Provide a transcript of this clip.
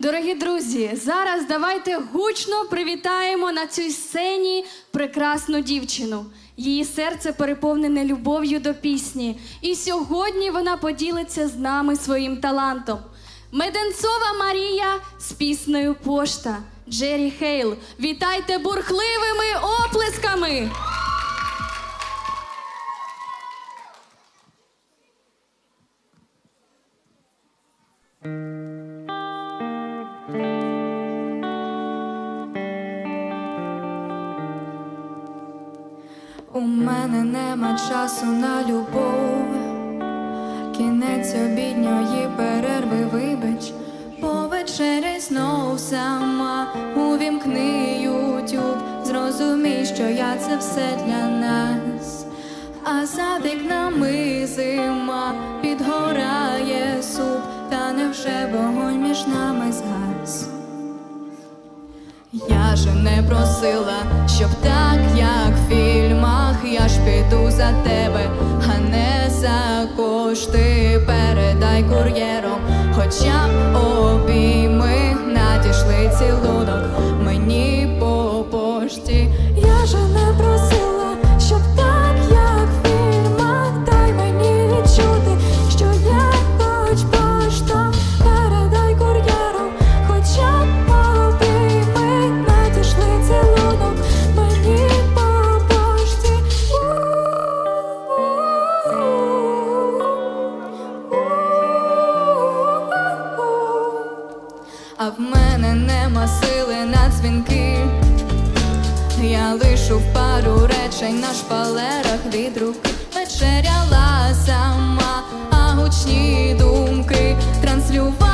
Дорогі друзі, зараз давайте гучно привітаємо на цій сцені прекрасну дівчину. Її серце переповнене любов'ю до пісні. І сьогодні вона поділиться з нами своїм талантом. Меденцова Марія з піснею Пошта. Джері Хейл. Вітайте бурхливими оплесками! У мене нема часу на любов, кінець обідньої перерви вибач, повечері знов сама увімкни Ютюб, зрозумій, що я це все для нас, а за вікнами зима підгорає суп, та невже вогонь між нами згас. Я же не просила, щоб так, тебе, а не за кошти. Передай кур'єром, хоча б обійми В мене нема сили на дзвінки. Я лишу пару речень на шпалерах від руки Вечеряла сама, а гучні думки де